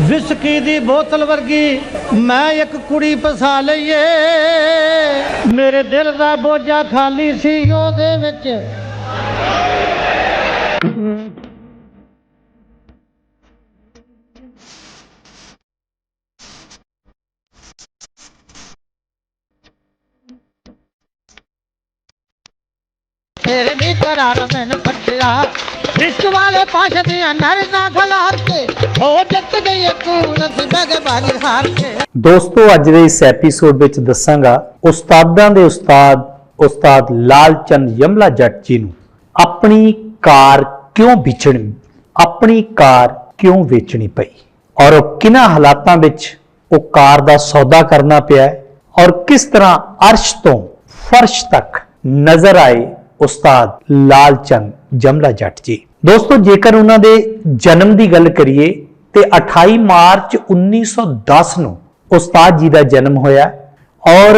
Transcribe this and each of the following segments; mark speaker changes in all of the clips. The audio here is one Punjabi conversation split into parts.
Speaker 1: ਵਿਸਕੀ ਦੀ ਬੋਤਲ ਵਰਗੀ, ਮੈਂ ਇੱਕ ਕੁੜੀ ਫਸਾ ਲਈਏ। ਮੇਰੇ ਦਿਲ ਦਾ ਬੋਝਾ ਖਾਲੀ ਸੀ ਉਹਦੇ ਵਿੱਚ। ਤੇਰੇ ਵੀ ਕਰਾਰ ਮੈਨੂੰ ਪੱਟਿਆ ਇਸ਼ਕ ਵਾਲੇ ਪਾਸ਼ ਦੀਆਂ ਨਰ ਨਾ ਖਲਾਰ ਕੇ, ਹੋ ਜਿੱਤ ਗਈ ਤੂੰ ਨਸੀਬ ਬਾਜੀ ਹਾਰ ਕੇ।
Speaker 2: ਦੋਸਤੋ, ਅੱਜ ਦੇ ਇਸ ਐਪੀਸੋਡ ਵਿੱਚ ਦੱਸਾਂਗਾ ਉਸਤਾਦਾਂ ਦੇ ਉਸਤਾਦ ਉਸਤਾਦ ਲਾਲਚੰਦ ਯਮਲਾ ਜੱਟ ਜੀ ਨੂੰ, ਆਪਣੀ ਕਾਰ ਕਿਉਂ ਵੇਚਣੀ, ਆਪਣੀ ਕਾਰ ਕਿਉਂ ਵੇਚਣੀ ਪਈ? ਔਰ ਉਹ ਕਿਹਨਾਂ ਹਾਲਾਤਾਂ ਵਿੱਚ ਉਹ ਕਾਰ ਦਾ ਸੌਦਾ ਕਰਨਾ ਪਿਆ ਔਰ ਕਿਸ ਤਰ੍ਹਾਂ ਅਰਸ਼ ਤੋਂ ਫਰਸ਼ ਤੱਕ ਨਜ਼ਰ ਆਏ ਉਸਤਾਦ ਲਾਲ ਚੰਦ ਜਮਲਾ ਜੱਟ ਜੀ? ਦੋਸਤੋ, ਜੇਕਰ ਉਹਨਾਂ ਦੇ ਜਨਮ ਦੀ ਗੱਲ ਕਰੀਏ, ਤੇ 28 ਮਾਰਚ 1910 ਨੂੰ ਉਸਤਾਦ ਜੀ ਦਾ ਜਨਮ ਹੋਇਆ ਔਰ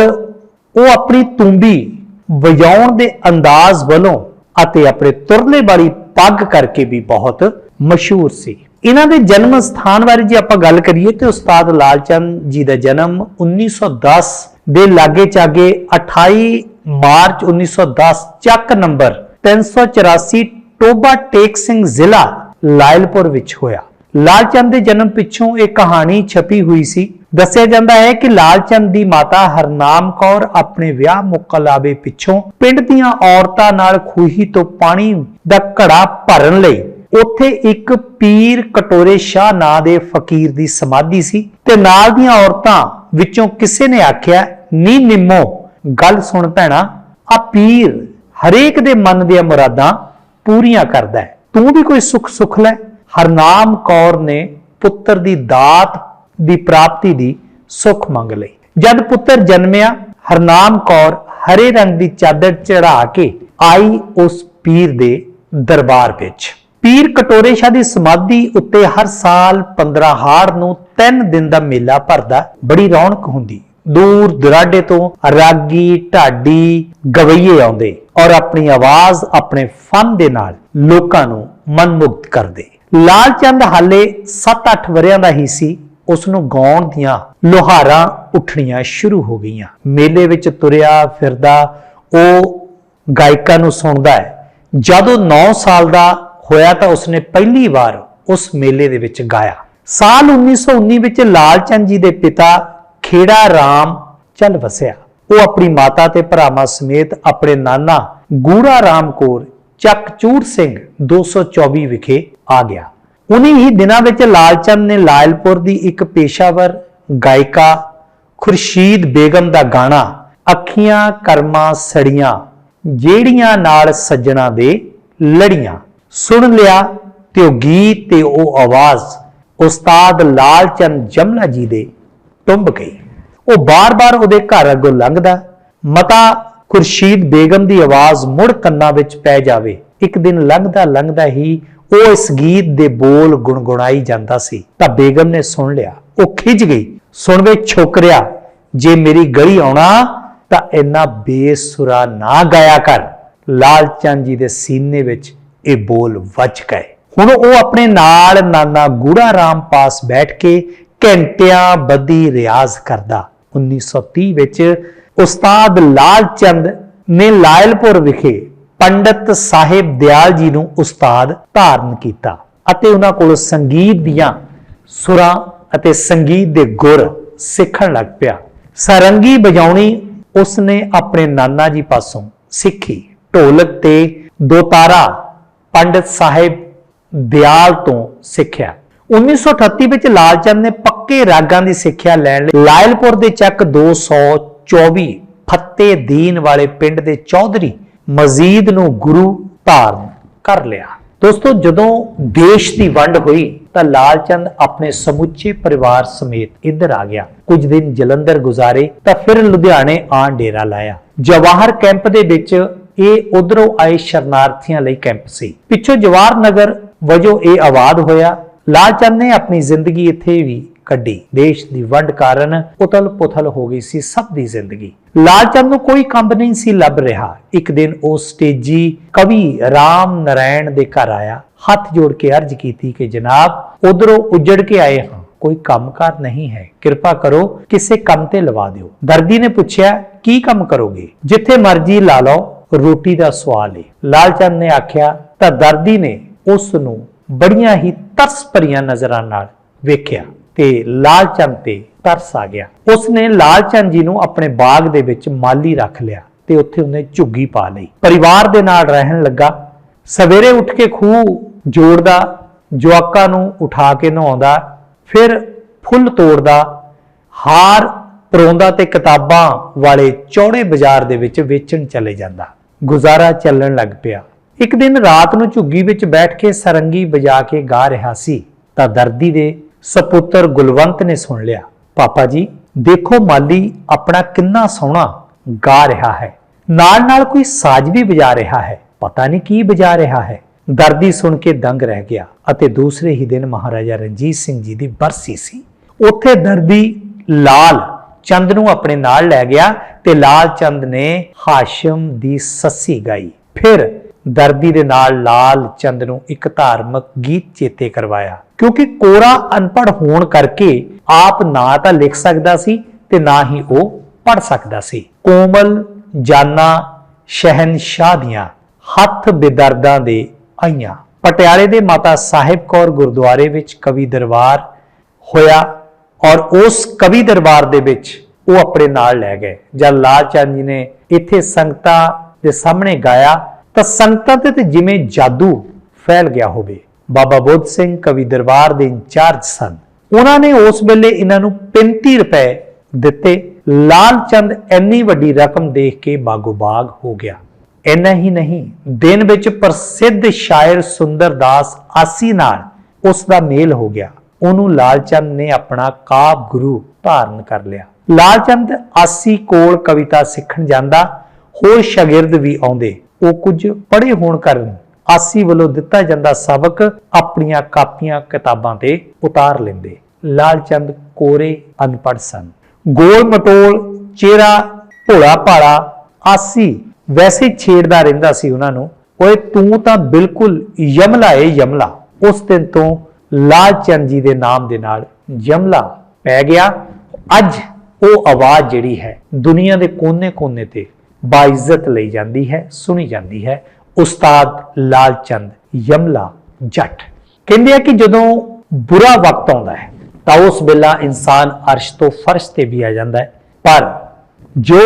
Speaker 2: ਉਹ ਆਪਣੀ ਤੂੰਬੀ ਵਜਾਉਣ ਦੇ ਅੰਦਾਜ਼ ਵੱਲੋਂ ਅਤੇ ਆਪਣੇ ਤੁਰਲੇ ਵਾਲੀ ਪੱਗ ਕਰਕੇ ਵੀ ਬਹੁਤ ਮਸ਼ਹੂਰ ਸੀ। ਇਹਨਾਂ ਦੇ ਜਨਮ ਸਥਾਨ ਬਾਰੇ ਜੇ ਆਪਾਂ ਗੱਲ ਕਰੀਏ, ਤੇ ਉਸਤਾਦ ਲਾਲਚੰਦ ਜੀ ਦਾ ਜਨਮ 1910 ਦੇ ਲਾਗੇ ਚਾਗੇ 28 ਮਾਰਚ 1910 ਚੱਕ ਨੰਬਰ 384 ਟੋਬਾ ਟੇਕ ਸਿੰਘ ਜ਼ਿਲ੍ਹਾ ਲਾਇਲਪੁਰ ਵਿੱਚ ਹੋਇਆ। ਲਾਲਚੰਦ ਦੇ ਜਨਮ ਪਿੱਛੋਂ ਇਹ ਕਹਾਣੀ ਛਪੀ ਹੋਈ ਸੀ। ਦੱਸਿਆ ਜਾਂਦਾ ਹੈ ਕਿ ਲਾਲਚੰਦ ਦੀ ਮਾਤਾ ਹਰਨਾਮ ਕੌਰ ਆਪਣੇ ਵਿਆਹ ਮੁਕਲਾਵੇ ਪਿੱਛੋਂ ਪਿੰਡ ਦੀਆਂ ਔਰਤਾਂ ਨਾਲ ਖੂਹੀ ਤੋਂ ਪਾਣੀ ਦਾ ਘੜਾ ਭਰਨ ਲਈ ਉੱਥੇ ਇੱਕ ਪੀਰ ਕਟੋਰੇ ਸ਼ਾਹ ਨਾਂ ਦੇ ਫਕੀਰ ਦੀ ਸਮਾਧੀ ਸੀ ਤੇ ਨਾਲ ਦੀਆਂ ਔਰਤਾਂ ਵਿੱਚੋਂ ਕਿਸੇ ਨੇ ਆਖਿਆ, ਨੀ ਨਿੰਮੋ, ਗੱਲ ਸੁਣ ਭੈਣਾ ਆ ਪੀਰ ਹਰੇਕ ਦੇ ਮਨ ਦੀਆਂ ਮੁਰਾਦਾਂ ਪੂਰੀਆਂ ਕਰਦਾ ਹੈ। ਤੂੰ ਵੀ ਕੋਈ ਸੁੱਖ ਸੁੱਖ ਲੈ। ਹਰਨਾਮ ਕੌਰ ਨੇ ਪੁੱਤਰ ਦੀ ਦਾਤ ਦੀ ਪ੍ਰਾਪਤੀ ਦੀ ਸੁੱਖ ਮੰਗ ਲਈ। ਜਦ ਪੁੱਤਰ ਜਨਮਿਆ, ਹਰਨਾਮ ਕੌਰ ਹਰੇ ਰੰਗ ਦੀ ਚਾਦਰ ਚੜਾ ਕੇ ਆਈ ਉਸ ਪੀਰ ਦੇ ਦਰਬਾਰ ਵਿੱਚ। ਪੀਰ ਕਟੋਰੇ ਸ਼ਾਹ ਦੀ ਸਮਾਧੀ ਉੱਤੇ ਹਰ ਸਾਲ 15 ਹਾੜ ਨੂੰ 3 ਦਿਨ ਦਾ ਮੇਲਾ ਭਰਦਾ, ਬੜੀ ਰੌਣਕ ਹੁੰਦੀ। ਦੂਰ ਦੁਰਾਡੇ ਤੋਂ ਰਾਗੀ, ਢਾਡੀ, ਗਵਈਏ ਆਉਂਦੇ ਔਰ ਆਪਣੀ ਆਵਾਜ਼ ਆਪਣੇ ਫਨ ਦੇ ਨਾਲ ਲੋਕਾਂ ਨੂੰ ਮਨਮੁਗਤ ਕਰਦੇ। ਲਾਲਚੰਦ ਹਾਲੇ 7-8 ਵਰਿਆਂ ਦਾ ਹੀ ਸੀ ਉਸ ਨੂੰ ਗਾਉਣ ਦੀਆਂ ਲੋਹਾਰਾਂ ਉੱਠਣੀਆਂ ਸ਼ੁਰੂ ਹੋ ਗਈਆਂ। ਮੇਲੇ ਵਿੱਚ ਤੁਰਿਆ ਫਿਰਦਾ ਉਹ ਗਾਇਕਾਂ ਨੂੰ ਸੁਣਦਾ ਹੈ। ਜਦੋਂ 9 ਸਾਲ ਦਾ ਹੋਇਆ ਤਾਂ ਉਸਨੇ ਪਹਿਲੀ ਵਾਰ ਉਸ ਮੇਲੇ ਦੇ ਵਿੱਚ ਗਾਇਆ। ਸਾਲ 1919 ਵਿੱਚ ਲਾਲਚੰਦ ਜੀ ਦੇ ਪਿਤਾ ਖੇੜਾ ਰਾਮ ਚੱਲ ਵਸਿਆ। ਉਹ ਆਪਣੀ ਮਾਤਾ ਤੇ ਭਰਾਵਾਂ ਸਮੇਤ ਆਪਣੇ ਨਾਨਾ ਗੂੜਾ ਰਾਮ ਕੋਰ ਚੱਕਚੂੜ ਸਿੰਘ 224 ਵਿਖੇ ਆ ਗਿਆ। ਉਨੀ ਹੀ ਦਿਨਾਂ ਵਿੱਚ ਲਾਲਚੰਦ ਨੇ ਲਾਇਲਪੁਰ ਦੀ ਇੱਕ ਪੇਸ਼ਾਵਰ ਗਾਇਕਾ ਖੁਰਸ਼ੀਦ ਬੇਗਮ ਦਾ ਗਾਣਾ ਅੱਖੀਆਂ ਕਰਮਾਂ ਸੜੀਆਂ ਜਿਹੜੀਆਂ ਨਾਲ ਸੱਜਣਾ ਦੇ ਲੜੀਆਂ ਸੁਣ ਲਿਆ ਤੇ ਉਹ ਗੀਤ ਤੇ ਉਹ ਆਵਾਜ਼ ਉਸਤਾਦ ਲਾਲਚੰਦ ਜਮਲਾ ਜੀ ਦੇ ਟੁੰਬ ਗਈ। ਉਹ ਬਾਰ-ਬਾਰ ਉਹਦੇ ਘਰ ਅੱਗੋਂ ਲੰਘਦਾ। ਮਤਾ ਖੁਰਸ਼ੀਦ ਬੇਗਮ ਦੀ ਆਵਾਜ਼ ਮੁੜ ਕੰਨਾਂ ਵਿੱਚ ਪੈ ਜਾਵੇ। ਇੱਕ ਦਿਨ ਲੰਘਦਾ ਲੰਘਦਾ ਹੀ ਉਹ ਇਸ ਗੀਤ ਦੇ ਬੋਲ ਗੁੰਗੁਣਾਈ ਜਾਂਦਾ ਸੀ। ਤਾਂ ਬੇਗਮ ਨੇ ਸੁਣ ਲਿਆ। ਉਹ ਖਿੱਚ ਗਈ। ਸੁਣ ਵੇ ਛੋਕਰਿਆ, ਜੇ ਮੇਰੀ ਗਲੀ ਆਉਣਾ, ਤਾਂ ਇੰਨਾ ਬੇਸੁਰਾ ਨਾ ਗਾਇਆ ਕਰ। ਲਾਲਚੰਦ ਜੀ ਦੇ ਸੀਨੇ ਵਿੱਚ ਇਹ ਬੋਲ ਵੱਜ ਗਏ। ਹੁਣ ਉਹ ਆਪਣੇ ਨਾਲ ਨਾਨਾ ਗੂੜਾ ਰਾਮ ਪਾਸ ਬੈਠ ਕੇ ਘੰਟਿਆਂ ਬੱਧੀ ਰਿਆਜ਼ ਕਰਦਾ। 1930 ਵਿੱਚ ਉਸਤਾਦ ਲਾਲ ਚੰਦ ਨੇ ਲਾਇਲਪੁਰ ਵਿਖੇ ਪੰਡਤ ਸਾਹਿਬ ਦਿਆਲ ਜੀ ਨੂੰ ਉਸਤਾਦ ਧਾਰਨ ਕੀਤਾ ਅਤੇ ਉਹਨਾਂ ਕੋਲ ਸੰਗੀਤ ਦੀਆਂ ਸੁਰਾਂ ਅਤੇ ਸੰਗੀਤ ਦੇ ਗੁਰ ਸਿੱਖਣ ਲੱਗ ਪਿਆ। ਸਰੰਗੀ ਵਜਾਉਣੀ ਉਸਨੇ ਆਪਣੇ ਨਾਨਾ ਜੀ ਪਾਸੋਂ ਸਿੱਖੀ। ਢੋਲਕ ਤੇ ਦੋਤਾਰਾ ਪੰਡਤ ਸਾਹਿਬ ਦਿਆਲ ਤੋਂ ਸਿੱਖਿਆ। 1938 ਵਿੱਚ ਲਾਲਚੰਦ ਨੇ ਪੱਕੇ ਰਾਗਾਂ ਦੀ ਸਿੱਖਿਆ ਲੈਣ ਲਈ ਲਾਇਲਪੁਰ ਦੇ ਚੱਕ 224 ਫੱਤੇ ਦੀਨ ਵਾਲੇ ਪਿੰਡ ਦੇ ਚੌਧਰੀ ਮਜ਼ੀਦ ਨੂੰ ਗੁਰੂ ਧਾਰਨ ਕਰ ਲਿਆ। ਦੋਸਤੋ, ਜਦੋਂ ਦੇਸ਼ ਦੀ ਵੰਡ ਹੋਈ ਤਾਂ ਲਾਲਚੰਦ ਆਪਣੇ ਸਮੁੱਚੇ ਪਰਿਵਾਰ ਸਮੇਤ ਇੱਧਰ ਆ ਗਿਆ। ਕੁਝ ਦਿਨ ਜਲੰਧਰ ਗੁਜ਼ਾਰੇ ਤਾਂ ਫਿਰ ਲੁਧਿਆਣੇ ਆਣ ਡੇਰਾ ਲਾਇਆ। ਜਵਾਹਰ ਕੈਂਪ ਦੇ ਵਿੱਚ ਇਹ ਉਧਰੋਂ ਆਏ ਸ਼ਰਨਾਰਥੀਆਂ ਲਈ ਕੈਂਪ ਸੀ। ਪਿੱਛੋਂ ਜਵਾਹਰ ਨਗਰ ਵਜੋਂ ਇਹ ਆਵਾਦ ਹੋਇਆ। ਲਾਲਚੰਦ ਨੇ ਆਪਣੀ ਜ਼ਿੰਦਗੀ ਇੱਥੇ ਵੀ ਕੱਢੀ। ਦੇਸ਼ ਦੀ ਵੰਡ ਕਾਰਨ ਉਤਲ-ਪੁਥਲ ਹੋ ਗਈ ਸੀ ਸਭ ਦੀ ਜ਼ਿੰਦਗੀ। ਲਾਲਚੰਦ ਨੂੰ ਕੋਈ ਕੰਮ ਨਹੀਂ ਸੀ ਲੱਭ ਰਿਹਾ। ਇੱਕ ਦਿਨ ਉਹ ਸਟੇਜੀ ਕਵੀ ਰਾਮ ਨਰਾਇਣ ਦੇ ਘਰ ਆਇਆ। ਹੱਥ ਜੋੜ ਕੇ ਅਰਜ਼ ਕੀਤੀ ਕਿ ਜਨਾਬ, ਉਧਰੋਂ ਉੱਜੜ ਕੇ ਆਏ ਹਾਂ। ਕੋਈ ਕੰਮਕਾਰ ਨਹੀਂ ਹੈ। ਕਿਰਪਾ ਕਰੋ, ਕਿਸੇ ਕੰਮ ਤੇ ਲਵਾ ਦਿਓ। ਦਰਦੀ ਨੇ ਪੁੱਛਿਆ, ਕੀ ਕੰਮ ਕਰੋਗੇ? ਜਿੱਥੇ ਮਰਜ਼ੀ ਲਾ ਲਓ। ਰੋਟੀ ਦਾ ਸਵਾਲ ਹੈ ਲਾਲਚੰਦ ਨੇ ਆਖਿਆ, ਤਾਂ ਦਰਦੀ ਨੇ ਉਸ ਨੂੰ ਬੜੀਆਂ ਹੀ ਤਰਸ ਭਰੀਆਂ ਨਜ਼ਰਾਂ ਨਾਲ ਵੇਖਿਆ ਤੇ ਲਾਲਚੰਦ ਤੇ ਤਰਸ ਆ ਗਿਆ। ਉਸਨੇ ਲਾਲਚੰਦ ਜੀ ਨੂੰ ਆਪਣੇ ਬਾਗ ਦੇ ਵਿੱਚ ਮਾਲੀ ਰੱਖ ਲਿਆ ਤੇ ਉੱਥੇ ਉਹਨੇ ਝੁੱਗੀ ਪਾ ਲਈ। ਪਰਿਵਾਰ ਦੇ ਨਾਲ ਰਹਿਣ ਲੱਗਾ। ਸਵੇਰੇ ਉੱਠ ਕੇ ਖੂਹ ਜੋੜਦਾ, ਜਵਾਕਾਂ ਨੂੰ ਉਠਾ ਕੇ ਨਹਾਉਂਦਾ, ਫਿਰ ਫੁੱਲ ਤੋੜਦਾ, ਹਾਰ ਪਰੋਂਦਾ ਤੇ ਕਿਤਾਬਾਂ ਵਾਲੇ ਚੌੜੇ ਬਾਜ਼ਾਰ ਦੇ ਵਿੱਚ ਵੇਚਣ ਚਲੇ ਜਾਂਦਾ। ਗੁਜ਼ਾਰਾ ਚੱਲਣ ਲੱਗ ਪਿਆ। ਇੱਕ ਦਿਨ ਰਾਤ ਨੂੰ ਝੁੱਗੀ ਵਿੱਚ ਬੈਠ ਕੇ ਸਰੰਗੀ ਵਜਾ ਕੇ ਗਾ ਰਿਹਾ ਸੀ, ਤਾਂ ਦਰਦੀ ਦੇ ਸਪੁੱਤਰ ਗੁਲਵੰਤ ਨੇ ਸੁਣ ਲਿਆ, ਪਾਪਾ ਜੀ, ਦੇਖੋ ਮਾਲੀ ਆਪਣਾ ਕਿੰਨਾ ਸੋਹਣਾ ਗਾ ਰਿਹਾ ਹੈ। ਨਾਲ ਨਾਲ ਕੋਈ ਸਾਜ਼ ਵੀ ਵਜਾ ਰਿਹਾ ਹੈ, ਪਤਾ ਨਹੀਂ ਕੀ ਵਜਾ ਰਿਹਾ ਹੈ। ਦਰਦੀ ਸੁਣ ਕੇ ਦੰਗ ਰਹਿ ਗਿਆ ਅਤੇ ਦੂਸਰੇ ਹੀ ਦਿਨ ਮਹਾਰਾਜਾ ਰਣਜੀਤ ਸਿੰਘ ਜੀ ਦੀ ਬਰਸੀ ਸੀ। ਉੱਥੇ ਦਰਦੀ ਲਾਲ ਚੰਦ ਨੂੰ ਆਪਣੇ ਨਾਲ ਲੈ ਗਿਆ ਤੇ ਲਾਲ ਚੰਦ ਨੇ ਹਾਸ਼ਮ ਦੀ ਸੱਸੀ ਗਾਈ। ਫਿਰ ਦਰਦੀ ਦੇ ਨਾਲ ਲਾਲ ਚੰਦ ਨੂੰ ਇੱਕ ਧਾਰਮਿਕ ਗੀਤ ਚੇਤੇ ਕਰਵਾਇਆ। ਕਿਉਂਕਿ ਕੋਰਾ ਅਨਪੜ੍ਹ ਹੋਣ ਕਰਕੇ ਆਪ ਨਾ ਤਾਂ ਲਿਖ ਸਕਦਾ ਸੀ ਤੇ ਨਾ ਹੀ ਉਹ ਪੜ੍ਹ ਸਕਦਾ ਸੀ। ਕੋਮਲ, ਜਾਨਾ ਸ਼ਹਿਨशाह ਦੀਆਂ ਹੱਥ ਬੇਦਰਦਾਂ ਦੇ ਆਈਆਂ। ਪਟਿਆਲੇ ਦੇ ਮਾਤਾ ਸਾਹਿਬ ਕੌਰ ਗੁਰਦੁਆਰੇ ਵਿੱਚ ਕਵੀ ਦਰਬਾਰ ਹੋਇਆ ਔਰ ਉਸ ਕਵੀ ਦਰਬਾਰ ਦੇ ਵਿੱਚ ਉਹ ਆਪਣੇ ਨਾਲ ਲੈ ਗਏ। ਜਦ ਲਾਲ ਚੰਦ ਜੀ ਨੇ ਇੱਥੇ ਸੰਗਤਾਂ ਦੇ ਸਾਹਮਣੇ ਗਾਇਆ ਤਾਂ ਸੰਗਤਾਂ ਤੇ ਜਿਵੇਂ ਜਾਦੂ ਫੈਲ ਗਿਆ ਹੋਵੇ। ਬਾਬਾ ਬੁੱਧ ਸਿੰਘ ਕਵੀ ਦਰਬਾਰ ਦੇ ਇੰਚਾਰਜ ਸਨ। ਉਹਨਾਂ ਨੇ ਉਸ ਵੇਲੇ ਇਹਨਾਂ ਨੂੰ 35 ਰੁਪਏ ਦਿੱਤੇ। ਲਾਲ ਚੰਦ ਇੰਨੀ ਵੱਡੀ ਰਕਮ ਦੇਖ ਕੇ ਬਾਗੋ ਬਾਗ ਹੋ ਗਿਆ। ਇੰਨਾ ਹੀ ਨਹੀਂ, ਦਿਨ ਵਿੱਚ ਪ੍ਰਸਿੱਧ ਸ਼ਾਇਰ ਸੁੰਦਰਦਾਸ ਆਸੀ ਨਾਲ ਉਸ ਦਾ ਮੇਲ ਹੋ ਗਿਆ। ਉਹਨੂੰ ਲਾਲਚੰਦ ਨੇ ਆਪਣਾ ਕਾਬ ਗੁਰੂ ਧਾਰਨ ਕਰ ਲਿਆ। ਲਾਲਚੰਦ ਆਸੀ ਕੋਲ ਕਵਿਤਾ ਸਿੱਖਣ ਜਾਂਦਾ, ਹੋਰ ਸ਼ਾਗਿਰਦ ਵੀ ਆਉਂਦੇ। ਉਹ ਕੁਝ ਪੜ੍ਹੇ ਹੋਣ ਕਾਰਨ ਆਸੀ ਵੱਲੋਂ ਦਿੱਤਾ ਜਾਂਦਾ ਸਬਕ ਆਪਣੀਆਂ ਕਾਪੀਆਂ ਕਿਤਾਬਾਂ ਤੇ ਉਤਾਰ ਲੈਂਦੇ। ਲਾਲਚੰਦ ਕੋਰੇ ਅਨਪੜ੍ਹ ਸਨ। ਗੋਲ ਮਟੋਲ, ਚਿਹਰਾ, ਭੋਲਾ ਭਾਲਾ, ਆਸੀ ਵੈਸੇ ਛੇੜਦਾ ਰਹਿੰਦਾ ਸੀ ਉਹਨਾਂ ਨੂੰ। ਓਏ ਤੂੰ ਤਾਂ ਬਿਲਕੁਲ ਯਮਲਾ ਏ ਯਮਲਾ। ਉਸ ਦਿਨ ਤੋਂ ਲਾਲਚੰਦ ਜੀ ਦੇ ਨਾਮ ਦੇ ਨਾਲ ਯਮਲਾ ਪੈ ਗਿਆ। ਅੱਜ ਉਹ ਆਵਾਜ਼ ਜਿਹੜੀ ਹੈ ਦੁਨੀਆ ਦੇ ਕੋਨੇ-ਕੋਨੇ ਤੇ ਬਾਇਜ਼ਤ ਲਈ ਜਾਂਦੀ ਹੈ, ਸੁਣੀ ਜਾਂਦੀ ਹੈ। ਉਸਤਾਦ ਲਾਲ ਚੰਦ ਯਮਲਾ ਜੱਟ। ਕਹਿੰਦੇ ਆ ਕਿ ਜਦੋਂ ਬੁਰਾ ਵਕਤ ਆਉਂਦਾ ਹੈ, ਤਾਂ ਉਸ ਵੇਲਾ ਇਨਸਾਨ ਅਰਸ਼ ਤੋਂ ਫਰਸ਼ ਤੇ ਵੀ ਆ ਜਾਂਦਾ ਹੈ। ਪਰ ਜੋ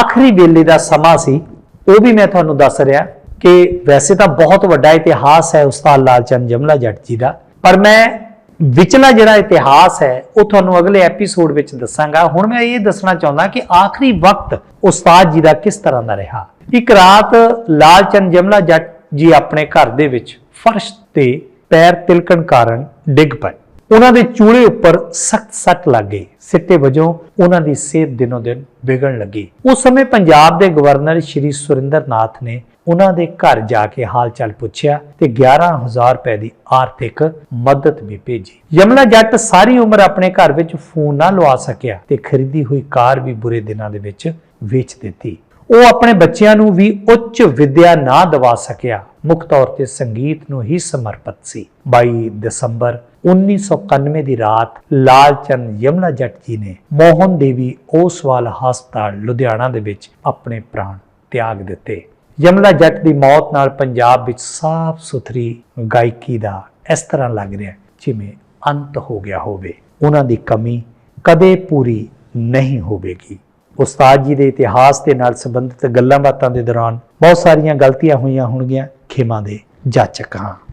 Speaker 2: ਆਖਰੀ ਵੇਲੇ ਦਾ ਸਮਾਂ ਸੀ, ਉਹ ਵੀ ਮੈਂ ਤੁਹਾਨੂੰ ਦੱਸ ਰਿਹਾ ਕਿ ਵੈਸੇ ਤਾਂ ਬਹੁਤ ਵੱਡਾ ਇਤਿਹਾਸ ਹੈ ਉਸਤਾਦ ਲਾਲਚੰਦ ਜਮਲਾ ਜੱਟ ਜੀ ਦਾ। ਪਰ ਮੈਂ ਵਿਚਲਾ ਜਿਹੜਾ ਇਤਿਹਾਸ ਹੈ, ਉਹ ਤੁਹਾਨੂੰ ਅਗਲੇ ਐਪੀਸੋਡ ਵਿੱਚ ਦੱਸਾਂਗਾ। ਹੁਣ ਮੈਂ ਇਹ ਦੱਸਣਾ ਚਾਹੁੰਦਾ ਕਿ ਆਖਰੀ ਵਕਤ ਉਸਤਾਦ ਜੀ ਦਾ ਕਿਸ ਤਰ੍ਹਾਂ ਦਾ ਰਿਹਾ? ਇੱਕ ਰਾਤ ਲਾਲਚੰਦ ਜਮਲਾ ਜੱਟ ਜੀ ਆਪਣੇ ਘਰ ਦੇ ਵਿੱਚ ਫਰਸ਼ ਤੇ ਪੈਰ ਤਿਲਕਣ ਕਾਰਨ ਡਿੱਗ ਪਏ। ਉਹਨਾਂ ਦੇ ਚੂਲੇ ਉੱਪਰ ਸਖਤ ਸੱਟ ਲੱਗ ਗਈ। ਸਿੱਟੇ ਵਜੋਂ ਉਹਨਾਂ ਦੀ ਸਿਹਤ ਦਿਨੋ ਦਿਨ ਵਿਗੜਨ ਲੱਗੀ। ਉਸ ਸਮੇਂ ਪੰਜਾਬ ਦੇ ਗਵਰਨਰ ਸ਼੍ਰੀ ਸੁਰਿੰਦਰ ਨਾਥ ਨੇ ਉਹਨਾਂ ਦੇ ਘਰ ਜਾ ਕੇ ਹਾਲ ਚਾਲ ਪੁੱਛਿਆ ਤੇ 11000 ਰੁਪਏ ਦੀ ਆਰਥਿਕ ਮਦਦ ਵੀ ਭੇਜੀ। ਯਮਲਾ ਜੱਟ ਸਾਰੀ ਉਮਰ ਆਪਣੇ ਘਰ ਵਿੱਚ ਫੋਨ ਨਾ ਲਵਾ ਸਕਿਆ ਤੇ ਖਰੀਦੀ ਹੋਈ ਕਾਰ ਵੀ ਬੁਰੇ ਦਿਨਾਂ ਦੇ ਵਿੱਚ ਵੇਚ ਦਿੱਤੀ। ਉਹ ਆਪਣੇ ਬੱਚਿਆਂ ਨੂੰ ਵੀ ਉੱਚ ਵਿਦਿਆ ਨਾ ਦਿਵਾ ਸਕਿਆ। ਮੁੱਖ ਤੌਰ ਤੇ ਸੰਗੀਤ ਨੂੰ ਹੀ ਸਮਰਪਿਤ ਸੀ। 22 ਦਸੰਬਰ 1991 ਦੀ ਰਾਤ ਲਾਲਚੰਦ ਯਮਲਾ ਜੱਟ ਜੀ ਨੇ ਮੋਹਨ ਦੇਵੀ ਓਸਵਾਲ ਹਸਪਤਾਲ ਲੁਧਿਆਣਾ ਦੇ ਵਿੱਚ ਆਪਣੇ ਪ੍ਰਾਣ ਤਿਆਗ ਦਿੱਤੇ। ਯਮਲਾ ਜੱਟ ਦੀ ਮੌਤ ਨਾਲ ਪੰਜਾਬ ਵਿੱਚ ਸਾਫ਼ ਸੁਥਰੀ ਗਾਇਕੀ ਦਾ ਇਸ ਤਰ੍ਹਾਂ ਲੱਗ ਰਿਹਾ ਜਿਵੇਂ ਅੰਤ ਹੋ ਗਿਆ ਹੋਵੇ। ਉਹਨਾਂ ਦੀ ਕਮੀ ਕਦੇ ਪੂਰੀ ਨਹੀਂ ਹੋਵੇਗੀ। ਉਸਤਾਦ ਜੀ ਦੇ ਇਤਿਹਾਸ ਦੇ ਨਾਲ ਸੰਬੰਧਿਤ ਗੱਲਾਂ ਬਾਤਾਂ ਦੇ ਦੌਰਾਨ ਬਹੁਤ ਸਾਰੀਆਂ ਗਲਤੀਆਂ ਹੋਈਆਂ ਹੋਣਗੀਆਂ। ਖਿਮਾ ਦੇ ਜਾਚਕ ਹਾਂ।